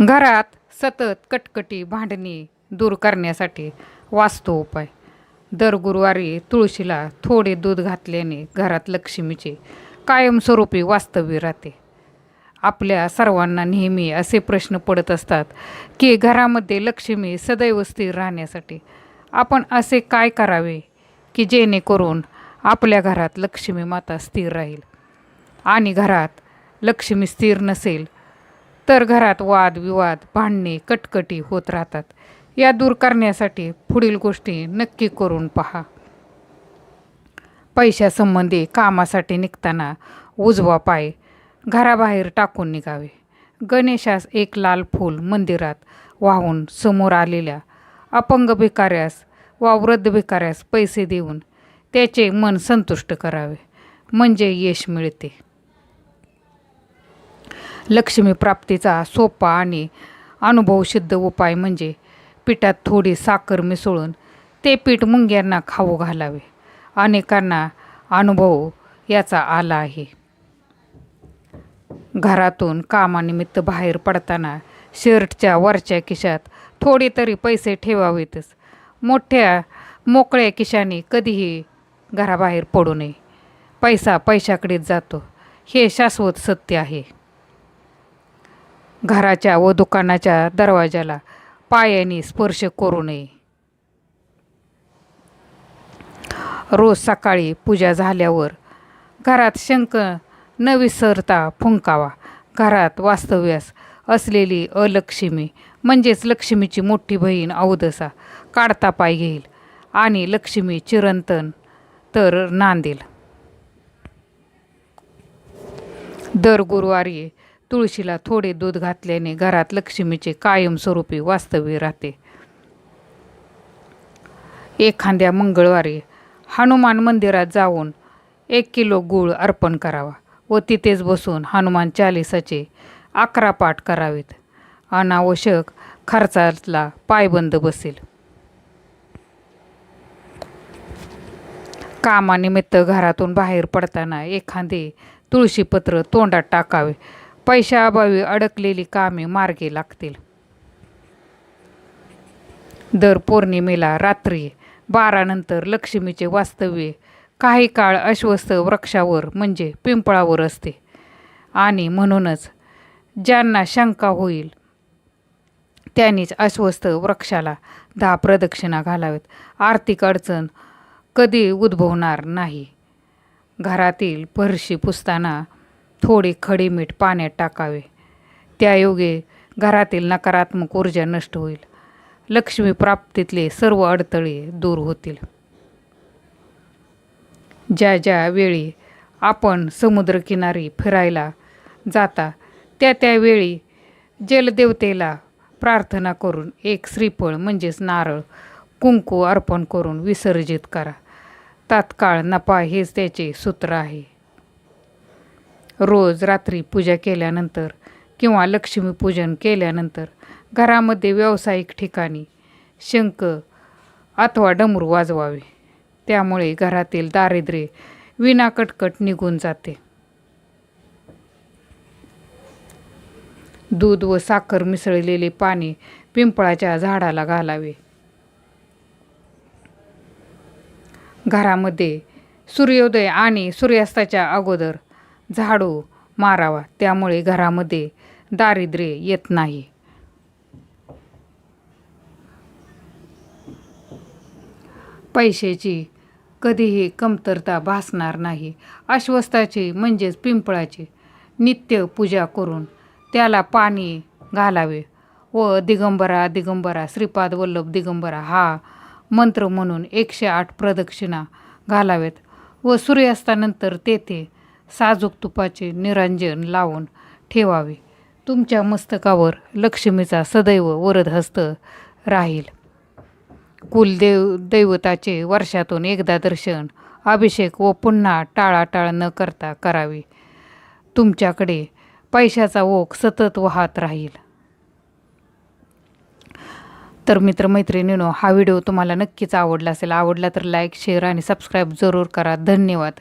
घरात सतत कटकटी भांडणी दूर करण्यासाठी वास्तू उपाय. दर गुरुवारी तुळशीला थोडे दूध घातल्याने घरात लक्ष्मीचे कायमस्वरूपी वास्तव्य राहते. आपल्या सर्वांना नेहमी असे प्रश्न पडत असतात की घरामध्ये लक्ष्मी सदैव स्थिर राहण्यासाठी आपण असे काय करावे की जेणेकरून आपल्या घरात लक्ष्मी माता स्थिर राहील? आणि घरात लक्ष्मी स्थिर नसेल तर घरात वाद विवाद भांडणे कटकटी होत राहतात. या दूर करण्यासाठी पुढील गोष्टी नक्की करून पहा. पैशासंबंधी कामासाठी निघताना उजवा पाय घराबाहेर टाकून निघावे. गणेशास एक लाल फूल मंदिरात वाहून समोर आलेल्या अपंग भिकाऱ्यास वा वृद्ध भिकाऱ्यास पैसे देऊन त्याचे मन संतुष्ट करावे. म्हणजे यश मिळते. लक्ष्मी प्राप्तीचा सोपा आणि अनुभवसिद्ध उपाय म्हणजे पिठात थोडी साखर मिसळून ते पीठ मुंग्यांना खाऊ घालावे. अनेकांना अनुभव याचा आला आहे. घरातून कामानिमित्त बाहेर पडताना शर्टच्या वरच्या खिशात थोडे तरी पैसे ठेवावेतच. मोठ्या मोकळ्या खिशाने कधीही घराबाहेर पडू नये. पैसा पैशाकडेच जातो. हे शाश्वत सत्य आहे. घराच्या व दुकानाच्या दरवाजाला पायाने स्पर्श करू नये. रोज सकाळी पूजा झाल्यावर घरात शंख न विसरता फुंकावा. घरात वास्तव्यास असलेली अलक्ष्मी म्हणजेच लक्ष्मीची मोठी बहीण औदसा काढता पाय घेईल आणि लक्ष्मी चिरंतन तर नांदेल. दर गुरुवारी तुळशीला थोडे दूध घातल्याने घरात लक्ष्मीचे कायमस्वरूपी वास्तव्य राहते. एखाद्या मंगळवारी हनुमान मंदिरात जाऊन एक किलो गूळ अर्पण करावा व तिथेच बसून हनुमान चालिसाचे अकरा पाठ करावेत. अनावश्यक खर्चाला पायबंद बसेल. कामानिमित्त घरातून बाहेर पडताना एखादे तुळशीपत्र तोंडात टाकावे पैशाअभावी अडकलेली कामे मार्गी लागतील. दर पौर्णिमेला रात्री बारानंतर लक्ष्मीचे वास्तव्य काही काळ अश्वस्थ वृक्षावर म्हणजे पिंपळावर असते. आणि म्हणूनच ज्यांना शंका होईल त्यांनीच अस्वस्थ वृक्षाला दहा प्रदक्षिणा घालावेत. आर्थिक अडचण कधी उद्भवणार नाही. घरातील फरशी पुसताना थोडे खडे मीठ पाण्यात टाकावे. त्यायोगे घरातील नकारात्मक ऊर्जा नष्ट होईल. लक्ष्मी प्राप्तीतले सर्व अडथळे दूर होतील. ज्या ज्या वेळी आपण समुद्रकिनारी फिरायला जाता त्या त्यावेळी जलदेवतेला प्रार्थना करून एक श्रीफळ म्हणजेच नारळ कुंकू अर्पण करून विसर्जित करा. तात्काळ नफा हेच त्याचे सूत्र आहे. रोज रात्री पूजा केल्यानंतर किंवा लक्ष्मीपूजन केल्यानंतर घरामध्ये व्यावसायिक ठिकाणी शंख अथवा डमरू वाजवावे. त्यामुळे घरातील दारिद्र्य विनाकटकट निघून जाते. दूध व साखर मिसळलेले पाणी पिंपळाच्या झाडाला घालावे. घरामध्ये सूर्योदय आणि सूर्यास्ताच्या अगोदर झाडू मारावा त्यामुळे घरामध्ये दारिद्र्य येत नाही. पैशाची कधीही कमतरता भासणार नाही. अश्वस्थाची म्हणजेच पिंपळाची नित्य पूजा करून त्याला पाणी घालावे. व दिगंबरा दिगंबरा श्रीपाद वल्लभ दिगंबरा हा मंत्र म्हणून एकशे आठ प्रदक्षिणा घालावेत व सूर्यास्तानंतर तेथे साजूक तुपाचे निरंजन लावून ठेवावे. तुमच्या मस्तकावर लक्ष्मीचा सदैव वरदहस्त राहील. कुलदेव दैवताचे वर्षातून एकदा दर्शन अभिषेक व पुन्हा टाळाटाळ न करता करावे. तुमच्याकडे पैशाचा ओघ सतत वाहत राहील. तर मित्रमैत्रिणीनो हा व्हिडिओ तुम्हाला नक्कीच आवडला असेल आवडला तर लाईक शेअर आणि सबस्क्राईब जरूर करा. धन्यवाद.